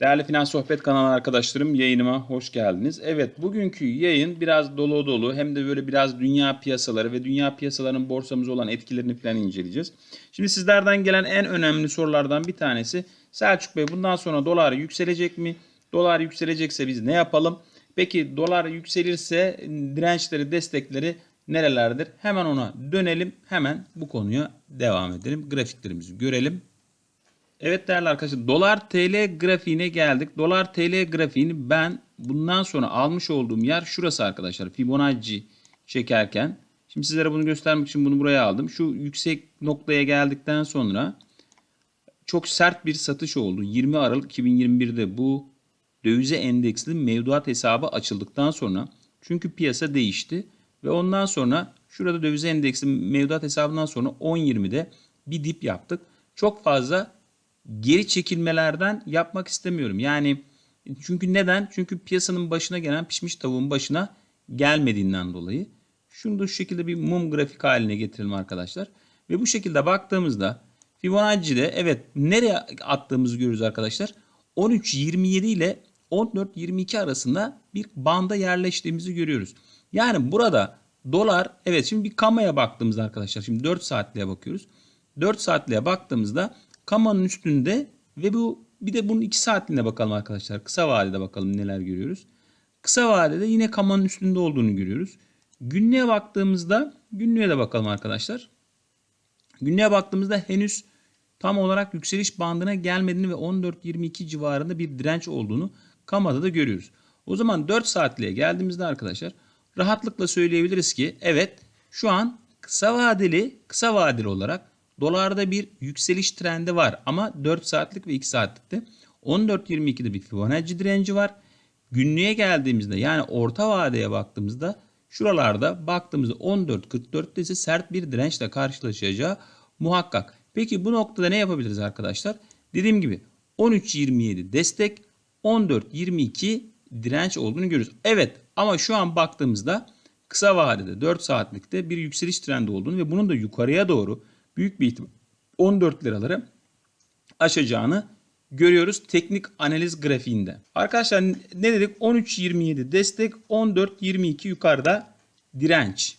Değerli Finans Sohbet kanalı arkadaşlarım yayınıma hoş geldiniz. Evet bugünkü yayın biraz dolu dolu hem de böyle biraz dünya piyasaları ve dünya piyasalarının borsamıza olan etkilerini falan inceleyeceğiz. Şimdi sizlerden gelen en önemli sorulardan bir tanesi Selçuk Bey bundan sonra dolar yükselecek mi? Dolar yükselecekse biz ne yapalım? Peki dolar yükselirse dirençleri, destekleri nerelerdir? Hemen ona dönelim. Hemen bu konuya devam edelim. Grafiklerimizi görelim. Evet değerli arkadaşlar dolar TL grafiğine geldik. Dolar TL grafiğini ben bundan sonra almış olduğum yer şurası arkadaşlar. Fibonacci çekerken. Şimdi sizlere bunu göstermek için bunu buraya aldım. Şu yüksek noktaya geldikten sonra çok sert bir satış oldu. 20 Aralık 2021'de bu dövize endeksli mevduat hesabı açıldıktan sonra çünkü piyasa değişti ve ondan sonra şurada dövize endeksli mevduat hesabından sonra 10.20'de bir dip yaptık. Çok fazla geri çekilmelerden yapmak istemiyorum. Yani çünkü neden? Çünkü piyasanın başına gelen pişmiş tavuğun başına gelmediğinden dolayı. Şunu da şu şekilde bir mum grafik haline getirelim arkadaşlar. Ve bu şekilde baktığımızda Fibonacci'de evet nereye attığımızı görüyoruz arkadaşlar. 13.27 ile 14.22 arasında bir banda yerleştiğimizi görüyoruz. Yani burada dolar evet şimdi bir kamaya baktığımızda arkadaşlar şimdi 4 saatliğe bakıyoruz. 4 saatliğe baktığımızda kamanın üstünde ve bu bir de bunun 2 saatliğine bakalım arkadaşlar. Kısa vadede bakalım neler görüyoruz. Kısa vadede yine kamanın üstünde olduğunu görüyoruz. Günlüğe baktığımızda günlüğe de bakalım arkadaşlar. Günlüğe baktığımızda henüz tam olarak yükseliş bandına gelmediğini ve 14.22 civarında bir direnç olduğunu kamada da görüyoruz. O zaman 4 saatliğe geldiğimizde arkadaşlar rahatlıkla söyleyebiliriz ki evet şu an kısa vadeli kısa vadeli olarak dolarda bir yükseliş trendi var ama 4 saatlik ve 2 saatlikte 14.22'de bir Fibonacci direnci var. Günlüğe geldiğimizde yani orta vadeye baktığımızda şuralarda baktığımızda 14.44'te ise sert bir dirençle karşılaşacağı muhakkak. Peki bu noktada ne yapabiliriz arkadaşlar? Dediğim gibi 13.27 destek 14.22 direnç olduğunu görüyoruz. Evet ama şu an baktığımızda kısa vadede 4 saatlikte bir yükseliş trendi olduğunu ve bunun da yukarıya doğru büyük bir ihtimal 14 liraları aşacağını görüyoruz teknik analiz grafiğinde. Arkadaşlar ne dedik? 13.27 destek, 14.22 yukarıda direnç.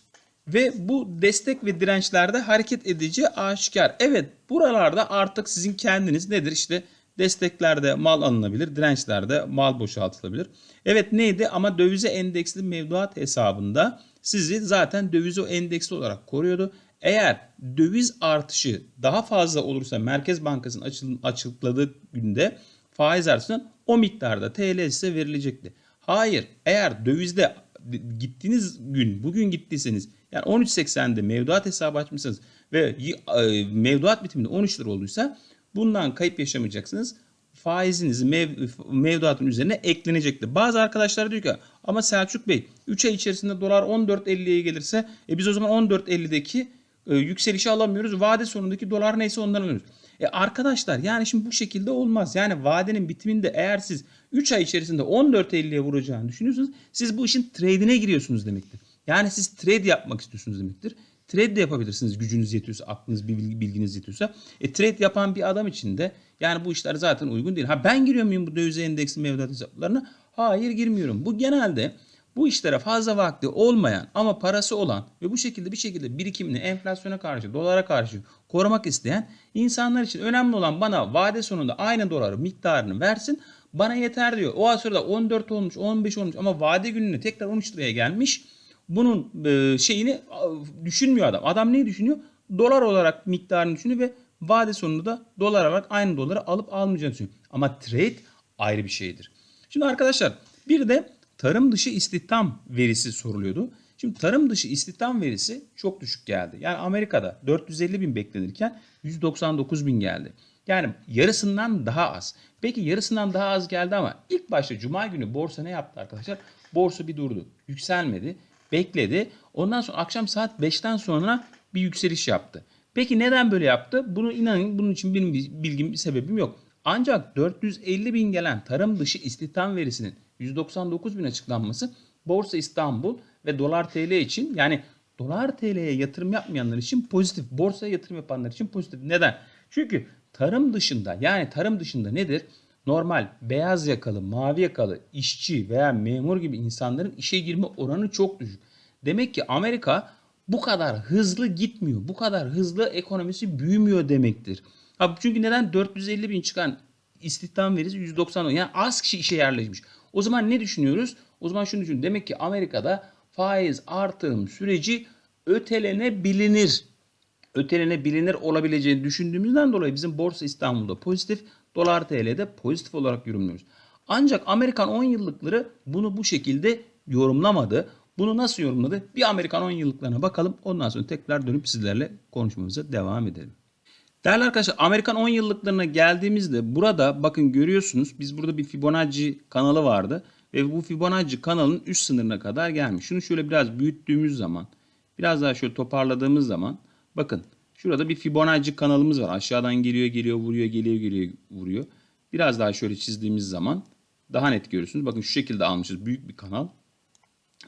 Ve bu destek ve dirençlerde hareket edici aşikar. Evet buralarda artık sizin kendiniz nedir? İşte desteklerde mal alınabilir, dirençlerde mal boşaltılabilir. Evet neydi? Ama dövize endeksli mevduat hesabında sizi zaten dövize endeksli olarak koruyordu. Eğer döviz artışı daha fazla olursa Merkez Bankası'nın açıkladığı günde faiz artışının o miktarda TL size verilecekti. Hayır eğer dövizde gittiğiniz gün bugün gittiyseniz yani 13.80'de mevduat hesabı açmışsınız ve mevduat bitiminde 13 lira olduysa bundan kayıp yaşamayacaksınız. Faiziniz mev, mevduatın üzerine eklenecektir. Bazı arkadaşlar diyor ki ama Selçuk Bey 3 ay içerisinde dolar 14.50'ye gelirse e biz o zaman 14.50'deki e, yükselişi alamıyoruz. Vade sonundaki dolar neyse ondan alıyoruz. E arkadaşlar yani şimdi bu şekilde olmaz. Yani vadenin bitiminde eğer siz 3 ay içerisinde 14.50'ye vuracağını düşünüyorsunuz. Siz bu işin trade'ine giriyorsunuz demektir. Yani siz trade yapmak istiyorsunuz demektir. Trade de yapabilirsiniz gücünüz yetiyorsa, aklınız, bilginiz yetiyorsa. E trade yapan bir adam için de yani bu işler zaten uygun değil. Ha ben giriyor muyum bu dövize endeksi mevduat hesaplarına? Hayır girmiyorum. Bu genelde bu işlere fazla vakti olmayan ama parası olan ve bu şekilde bir şekilde birikimini enflasyona karşı, dolara karşı korumak isteyen insanlar için önemli olan bana vade sonunda aynı doları miktarını versin. Bana yeter diyor. O sırada 14 olmuş, 15 olmuş ama vade gününe tekrar 13 liraya gelmiş. Bunun şeyini düşünmüyor adam. Adam neyi düşünüyor? Dolar olarak miktarını düşünüyor ve vade sonunda da dolar olarak aynı doları alıp almayacağını düşünüyor. Ama trade ayrı bir şeydir. Şimdi arkadaşlar bir de tarım dışı istihdam verisi soruluyordu. Şimdi tarım dışı istihdam verisi çok düşük geldi. Yani Amerika'da 450 bin beklenirken 199 bin geldi. Yani yarısından daha az. Peki yarısından daha az geldi ama ilk başta Cuma günü borsa ne yaptı arkadaşlar? Borsa bir durdu. Yükselmedi. Bekledi. Ondan sonra akşam saat 5'ten sonra bir yükseliş yaptı. Peki neden böyle yaptı? Bunu inanın bunun için benim bilgim bir sebebim yok. Ancak 450 bin gelen tarım dışı istihdam verisinin 199 bin açıklanması Borsa İstanbul ve Dolar TL için yani Dolar TL'ye yatırım yapmayanlar için pozitif. Borsaya yatırım yapanlar için pozitif. Neden? Çünkü tarım dışında yani tarım dışında nedir? normal beyaz yakalı, mavi yakalı işçi veya memur gibi insanların işe girme oranı çok düşük. Demek ki Amerika bu kadar hızlı gitmiyor. Bu kadar hızlı ekonomisi büyümüyor demektir. Ha, çünkü neden 450 bin çıkan istihdam verisi 190 yani az kişi işe yerleşmiş. O zaman ne düşünüyoruz? O zaman şunu düşün. Demek ki Amerika'da faiz artırım süreci ötelenebilir. Ötelenebilir olabileceğini düşündüğümüzden dolayı bizim Borsa İstanbul'da pozitif, Dolar TL'de pozitif olarak yorumluyoruz. Ancak Amerikan 10 yıllıkları bunu bu şekilde yorumlamadı. Bunu nasıl yorumladı? Bir Amerikan 10 yıllıklarına bakalım. Ondan sonra tekrar dönüp sizlerle konuşmamıza devam edelim. Değerli arkadaşlar Amerikan 10 yıllıklarına geldiğimizde burada bakın görüyorsunuz biz burada bir Fibonacci kanalı vardı. Ve bu Fibonacci kanalın üst sınırına kadar gelmiş. Şunu şöyle biraz büyüttüğümüz zaman biraz daha şöyle toparladığımız zaman bakın şurada bir Fibonacci kanalımız var. Aşağıdan geliyor geliyor vuruyor geliyor geliyor vuruyor. Biraz daha şöyle çizdiğimiz zaman daha net görürsünüz. Bakın şu şekilde almışız büyük bir kanal.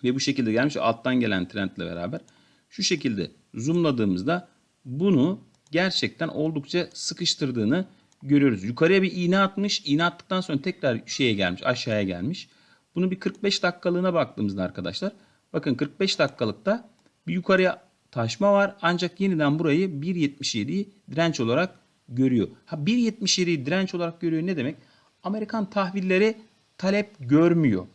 Ve bu şekilde gelmiş alttan gelen trendle beraber. Şu şekilde zoomladığımızda bunu gerçekten oldukça sıkıştırdığını görüyoruz. Yukarıya bir iğne atmış. İğne attıktan sonra tekrar şeye gelmiş aşağıya gelmiş. Bunu bir 45 dakikalığına baktığımızda arkadaşlar. Bakın 45 dakikalıkta bir yukarıya taşma var. Ancak yeniden burayı 1.77'yi direnç olarak görüyor. Ha 1.77'yi direnç olarak görüyor ne demek? Amerikan tahvilleri talep görmüyor.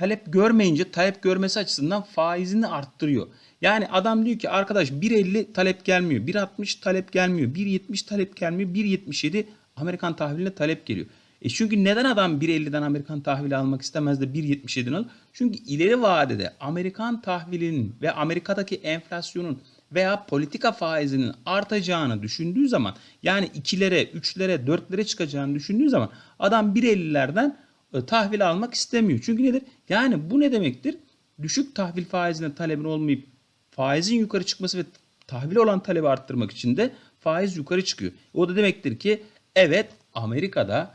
Talep görmeyince talep görmesi açısından faizini arttırıyor. Yani adam diyor ki arkadaş 1.50 talep gelmiyor. 1.60 talep gelmiyor. 1.70 talep gelmiyor. 1.77 Amerikan tahviline talep geliyor. E çünkü neden adam 1.50'den Amerikan tahvili almak istemez de 1.77'den alır? Çünkü ileri vadede Amerikan tahvilinin ve Amerika'daki enflasyonun veya politika faizinin artacağını düşündüğü zaman yani 2'lere, 3'lere, 4'lere çıkacağını düşündüğü zaman adam 1.50'lerden e, tahvil almak istemiyor. Çünkü nedir? Yani bu ne demektir? Düşük tahvil faizine talebin olmayıp faizin yukarı çıkması ve tahvil olan talebi arttırmak için de faiz yukarı çıkıyor. O da demektir ki evet Amerika'da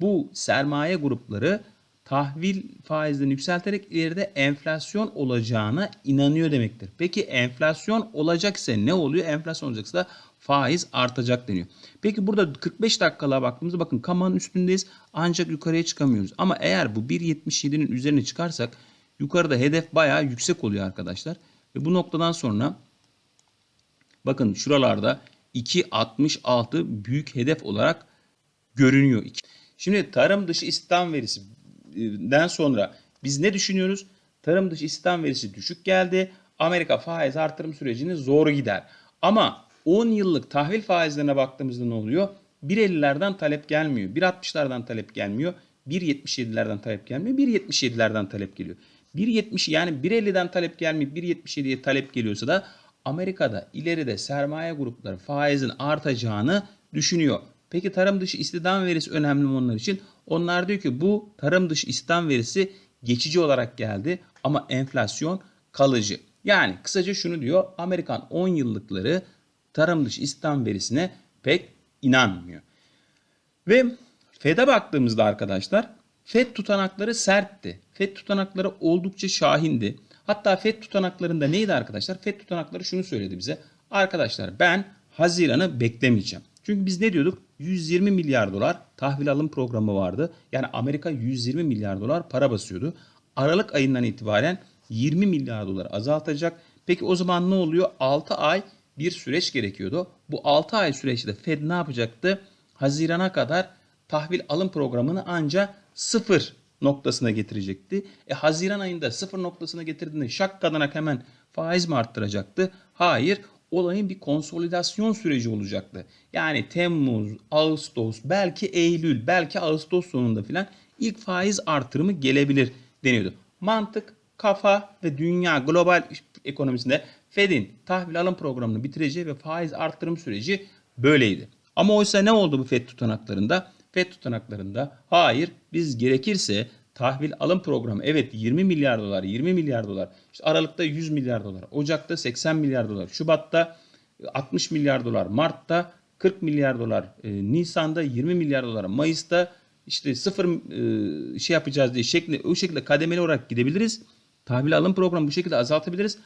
bu sermaye grupları tahvil faizlerini yükselterek ileride enflasyon olacağına inanıyor demektir. Peki enflasyon olacaksa ne oluyor? Enflasyon olacaksa faiz artacak deniyor. Peki burada 45 dakikalığa baktığımızda bakın kamanın üstündeyiz ancak yukarıya çıkamıyoruz. Ama eğer bu 1.77'nin üzerine çıkarsak yukarıda hedef bayağı yüksek oluyor arkadaşlar. Ve bu noktadan sonra bakın şuralarda 2.66 büyük hedef olarak görünüyor. Şimdi tarım dışı istihdam verisinden sonra biz ne düşünüyoruz? Tarım dışı istihdam verisi düşük geldi. Amerika faiz artırım sürecini zor gider. Ama 10 yıllık tahvil faizlerine baktığımızda ne oluyor? 1.50'lerden talep gelmiyor. 1.60'lardan talep gelmiyor. 1.77'lerden talep gelmiyor. 1.77'lerden talep geliyor. 1.70 yani 1.50'den talep gelmeyip 1.77'ye talep geliyorsa da Amerika'da ileride sermaye grupları faizin artacağını düşünüyor. Peki tarım dışı istihdam verisi önemli mi onlar için? Onlar diyor ki bu tarım dışı istihdam verisi geçici olarak geldi ama enflasyon kalıcı. Yani kısaca şunu diyor Amerikan 10 yıllıkları tarım dışı istihdam verisine pek inanmıyor. Ve FED'e baktığımızda arkadaşlar FED tutanakları sertti. FED tutanakları oldukça şahindi. Hatta FED tutanaklarında neydi arkadaşlar? FED tutanakları şunu söyledi bize. Arkadaşlar ben Haziran'ı beklemeyeceğim. Çünkü biz ne diyorduk? 120 milyar dolar tahvil alım programı vardı. Yani Amerika 120 milyar dolar para basıyordu. Aralık ayından itibaren 20 milyar dolar azaltacak. Peki o zaman ne oluyor? 6 ay bir süreç gerekiyordu. Bu 6 ay süreçte Fed ne yapacaktı? Hazirana kadar tahvil alım programını ancak sıfır noktasına getirecekti. E Haziran ayında sıfır noktasına getirdiğinde şak kadanak hemen faiz mi arttıracaktı? Hayır. Olayın bir konsolidasyon süreci olacaktı. Yani Temmuz, Ağustos, belki Eylül, belki Ağustos sonunda filan ilk faiz artırımı gelebilir deniyordu. Mantık, kafa ve dünya global ekonomisinde Fed'in tahvil alım programını bitireceği ve faiz arttırım süreci böyleydi. Ama oysa ne oldu bu Fed tutanaklarında? FED tutanaklarında hayır biz gerekirse tahvil alım programı evet 20 milyar dolar 20 milyar dolar işte Aralık'ta 100 milyar dolar Ocak'ta 80 milyar dolar Şubat'ta 60 milyar dolar Mart'ta 40 milyar dolar e, Nisan'da 20 milyar dolar Mayıs'ta işte sıfır e, şey yapacağız diye şekli, o şekilde kademeli olarak gidebiliriz. Tahvil alım programı bu şekilde azaltabiliriz.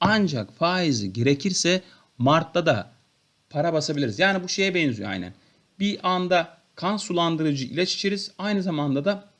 Ancak faizi gerekirse Mart'ta da para basabiliriz. Yani bu şeye benziyor aynen. Bir anda kan sulandırıcı ilaç içeriz. Aynı zamanda da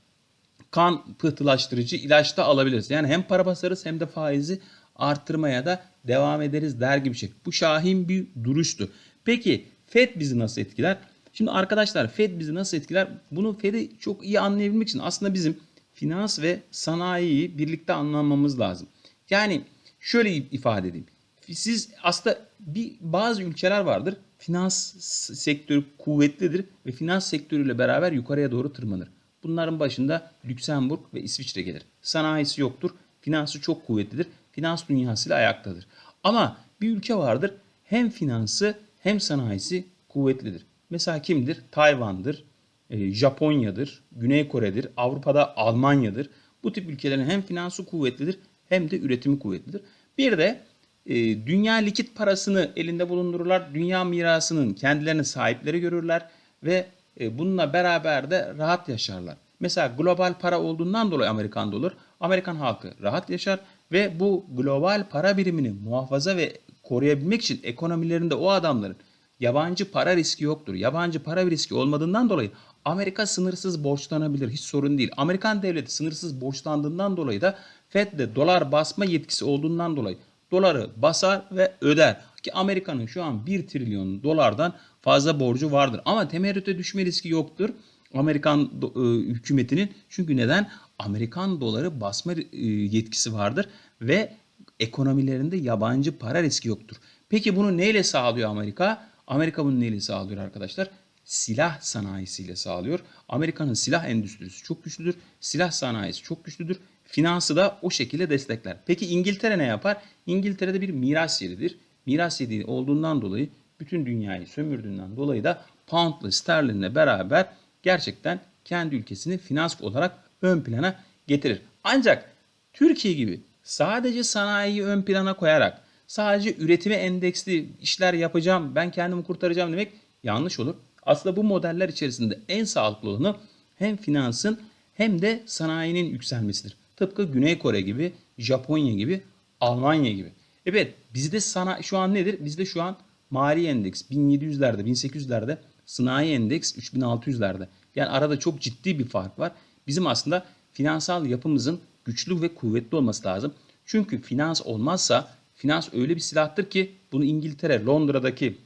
kan pıhtılaştırıcı ilaç da alabiliriz. Yani hem para basarız hem de faizi artırmaya da devam ederiz der gibi bir şey. Bu şahin bir duruştu. Peki FED bizi nasıl etkiler? Şimdi arkadaşlar FED bizi nasıl etkiler? Bunu FED'i çok iyi anlayabilmek için aslında bizim finans ve sanayiyi birlikte anlamamız lazım. Yani şöyle ifade edeyim. Siz aslında bir bazı ülkeler vardır. Finans sektörü kuvvetlidir ve finans sektörüyle beraber yukarıya doğru tırmanır. Bunların başında Lüksemburg ve İsviçre gelir. Sanayisi yoktur. Finansı çok kuvvetlidir. Finans dünyasıyla ayaktadır. Ama bir ülke vardır. Hem finansı hem sanayisi kuvvetlidir. Mesela kimdir? Tayvan'dır, e, Japonya'dır, Güney Kore'dir, Avrupa'da Almanya'dır. Bu tip ülkelerin hem finansı kuvvetlidir hem de üretimi kuvvetlidir. Bir de e, dünya likit parasını elinde bulundururlar. Dünya mirasının kendilerini sahipleri görürler ve bununla beraber de rahat yaşarlar. Mesela global para olduğundan dolayı Amerikan dolar, Amerikan halkı rahat yaşar ve bu global para birimini muhafaza ve koruyabilmek için ekonomilerinde o adamların yabancı para riski yoktur. Yabancı para riski olmadığından dolayı Amerika sınırsız borçlanabilir. Hiç sorun değil. Amerikan devleti sınırsız borçlandığından dolayı da Fed'de dolar basma yetkisi olduğundan dolayı doları basar ve öder. Ki Amerika'nın şu an 1 trilyon dolardan fazla borcu vardır. Ama temerrüte düşme riski yoktur. Amerikan e, hükümetinin çünkü neden? Amerikan doları basma e, yetkisi vardır ve ekonomilerinde yabancı para riski yoktur. Peki bunu neyle sağlıyor Amerika? Amerika bunu neyle sağlıyor arkadaşlar? Silah sanayisiyle sağlıyor. Amerika'nın silah endüstrisi çok güçlüdür. Silah sanayisi çok güçlüdür. Finansı da o şekilde destekler. Peki İngiltere ne yapar? İngiltere'de bir miras yeridir. Miras yeri olduğundan dolayı bütün dünyayı sömürdüğünden dolayı da poundla sterlinle beraber gerçekten kendi ülkesini finans olarak ön plana getirir. Ancak Türkiye gibi sadece sanayiyi ön plana koyarak sadece üretime endeksli işler yapacağım, ben kendimi kurtaracağım demek yanlış olur. Aslında bu modeller içerisinde en sağlıklı olanı hem finansın hem de sanayinin yükselmesidir. Tıpkı Güney Kore gibi, Japonya gibi, Almanya gibi. Evet bizde sana şu an nedir? Bizde şu an mali endeks 1700'lerde, 1800'lerde, sanayi endeks 3600'lerde. Yani arada çok ciddi bir fark var. Bizim aslında finansal yapımızın güçlü ve kuvvetli olması lazım. Çünkü finans olmazsa finans öyle bir silahtır ki bunu İngiltere, Londra'daki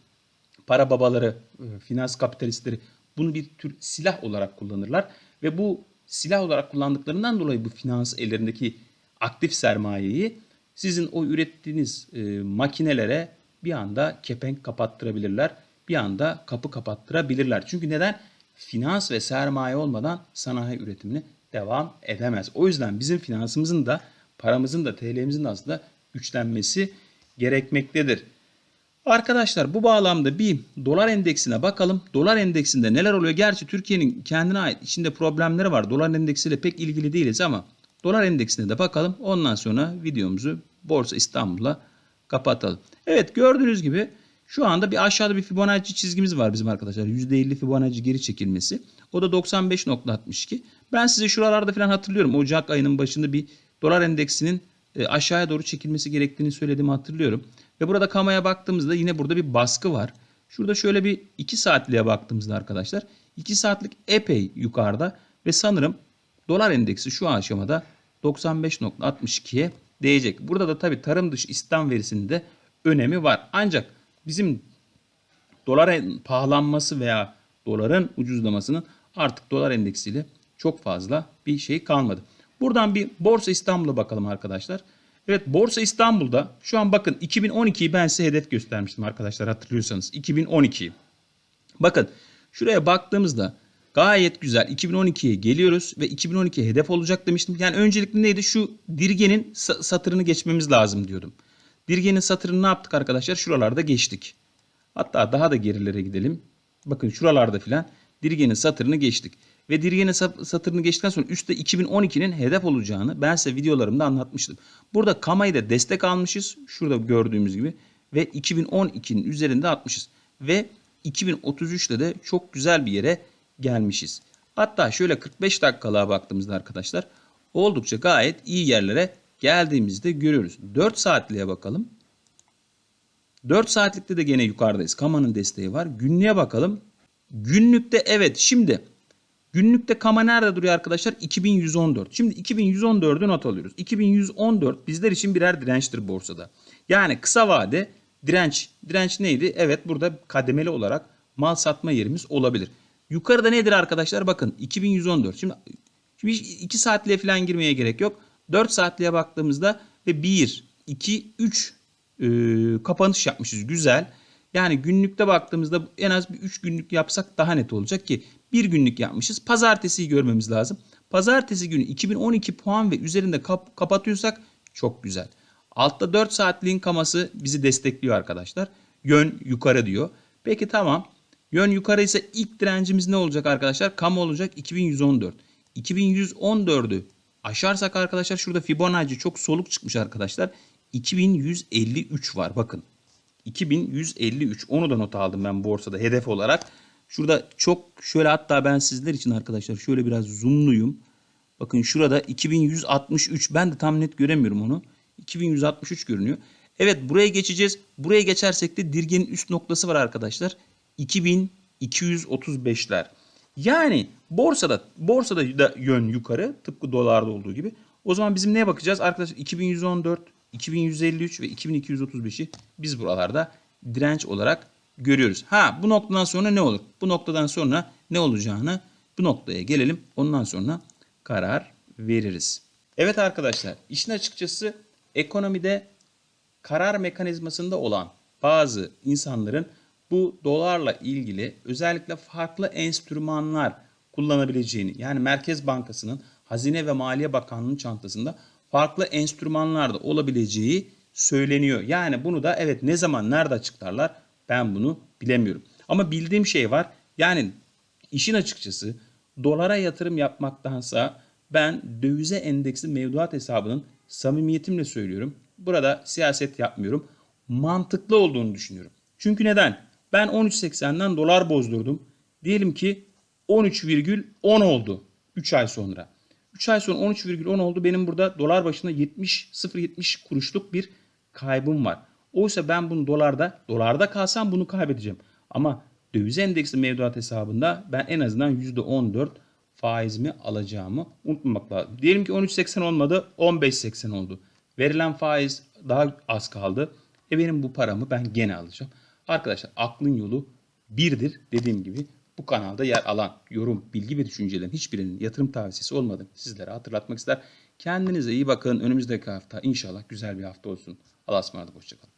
para babaları, e, finans kapitalistleri bunu bir tür silah olarak kullanırlar ve bu silah olarak kullandıklarından dolayı bu finans ellerindeki aktif sermayeyi sizin o ürettiğiniz e, makinelere bir anda kepenk kapattırabilirler. Bir anda kapı kapattırabilirler. Çünkü neden? Finans ve sermaye olmadan sanayi üretimini devam edemez. O yüzden bizim finansımızın da paramızın da TL'mizin de aslında güçlenmesi gerekmektedir. Arkadaşlar bu bağlamda bir dolar endeksine bakalım. Dolar endeksinde neler oluyor? Gerçi Türkiye'nin kendine ait içinde problemleri var. Dolar endeksiyle pek ilgili değiliz ama dolar endeksine de bakalım. Ondan sonra videomuzu Borsa İstanbul'la kapatalım. Evet gördüğünüz gibi şu anda bir aşağıda bir Fibonacci çizgimiz var bizim arkadaşlar. %50 Fibonacci geri çekilmesi. O da 95.62. Ben size şuralarda falan hatırlıyorum. Ocak ayının başında bir dolar endeksinin e, aşağıya doğru çekilmesi gerektiğini söylediğimi hatırlıyorum. Ve burada kamaya baktığımızda yine burada bir baskı var. Şurada şöyle bir 2 saatliğe baktığımızda arkadaşlar 2 saatlik epey yukarıda ve sanırım dolar endeksi şu aşamada 95.62'ye değecek. Burada da tabii tarım dışı istihdam verisinin de önemi var. Ancak bizim doların pahalanması veya doların ucuzlamasının artık dolar endeksiyle çok fazla bir şey kalmadı. Buradan bir Borsa İstanbul'a bakalım arkadaşlar. Evet Borsa İstanbul'da şu an bakın 2012'yi ben size hedef göstermiştim arkadaşlar hatırlıyorsanız. 2012'yi. Bakın şuraya baktığımızda gayet güzel 2012'ye geliyoruz ve 2012'ye hedef olacak demiştim. Yani öncelikli neydi? Şu dirgenin satırını geçmemiz lazım diyordum. Dirgenin satırını ne yaptık arkadaşlar? Şuralarda geçtik. Hatta daha da gerilere gidelim. Bakın şuralarda filan dirgenin satırını geçtik. Ve dirgenin satırını geçtikten sonra üstte 2012'nin hedef olacağını ben size videolarımda anlatmıştım. Burada Kama'yı da destek almışız. Şurada gördüğümüz gibi. Ve 2012'nin üzerinde atmışız. Ve 2033'te de çok güzel bir yere gelmişiz. Hatta şöyle 45 dakikalığa baktığımızda arkadaşlar oldukça gayet iyi yerlere geldiğimizde görüyoruz. 4 saatliğe bakalım. 4 saatlikte de gene yukarıdayız. Kama'nın desteği var. Günlüğe bakalım. Günlükte evet şimdi günlükte kama nerede duruyor arkadaşlar? 2114. Şimdi 2114'ü not alıyoruz. 2114 bizler için birer dirençtir borsada. Yani kısa vade direnç. Direnç neydi? Evet burada kademeli olarak mal satma yerimiz olabilir. Yukarıda nedir arkadaşlar? Bakın 2114. Şimdi, şimdi 2 saatliğe falan girmeye gerek yok. 4 saatliğe baktığımızda ve 1, 2, 3 e, kapanış yapmışız. Güzel. Yani günlükte baktığımızda en az bir 3 günlük yapsak daha net olacak ki bir günlük yapmışız. Pazartesiyi görmemiz lazım. Pazartesi günü 2012 puan ve üzerinde kap- kapatıyorsak çok güzel. Altta 4 saatliğin kaması bizi destekliyor arkadaşlar. Yön yukarı diyor. Peki tamam. Yön yukarı ise ilk direncimiz ne olacak arkadaşlar? Kam olacak 2114. 2114'ü aşarsak arkadaşlar şurada Fibonacci çok soluk çıkmış arkadaşlar. 2153 var bakın. 2153 onu da not aldım ben borsada hedef olarak. Şurada çok şöyle hatta ben sizler için arkadaşlar şöyle biraz zoomluyum. Bakın şurada 2163 ben de tam net göremiyorum onu. 2163 görünüyor. Evet buraya geçeceğiz. Buraya geçersek de dirgenin üst noktası var arkadaşlar. 2235'ler. Yani borsada borsada da yön yukarı tıpkı dolarda olduğu gibi. O zaman bizim neye bakacağız? Arkadaşlar 2114, 2153 ve 2235'i biz buralarda direnç olarak görüyoruz. Ha bu noktadan sonra ne olur? Bu noktadan sonra ne olacağını bu noktaya gelelim. Ondan sonra karar veririz. Evet arkadaşlar işin açıkçası ekonomide karar mekanizmasında olan bazı insanların bu dolarla ilgili özellikle farklı enstrümanlar kullanabileceğini yani Merkez Bankası'nın Hazine ve Maliye Bakanlığı'nın çantasında farklı enstrümanlar da olabileceği söyleniyor. Yani bunu da evet ne zaman nerede açıklarlar ben bunu bilemiyorum. Ama bildiğim şey var. Yani işin açıkçası dolara yatırım yapmaktansa ben dövize endeksli mevduat hesabının samimiyetimle söylüyorum. Burada siyaset yapmıyorum. Mantıklı olduğunu düşünüyorum. Çünkü neden? Ben 13.80'den dolar bozdurdum. Diyelim ki 13,10 oldu 3 ay sonra. 3 ay sonra 13,10 oldu. Benim burada dolar başına 70 0.70 kuruşluk bir kaybım var. Oysa ben bunu dolarda dolarda kalsam bunu kaybedeceğim. Ama döviz endeksli mevduat hesabında ben en azından %14 faizimi alacağımı unutmamak lazım. Diyelim ki 13.80 olmadı 15.80 oldu. Verilen faiz daha az kaldı. E benim bu paramı ben gene alacağım. Arkadaşlar aklın yolu birdir dediğim gibi bu kanalda yer alan yorum, bilgi ve düşüncelerin hiçbirinin yatırım tavsiyesi olmadığını sizlere hatırlatmak ister. Kendinize iyi bakın. Önümüzdeki hafta inşallah güzel bir hafta olsun. Allah'a ısmarladık. Hoşçakalın.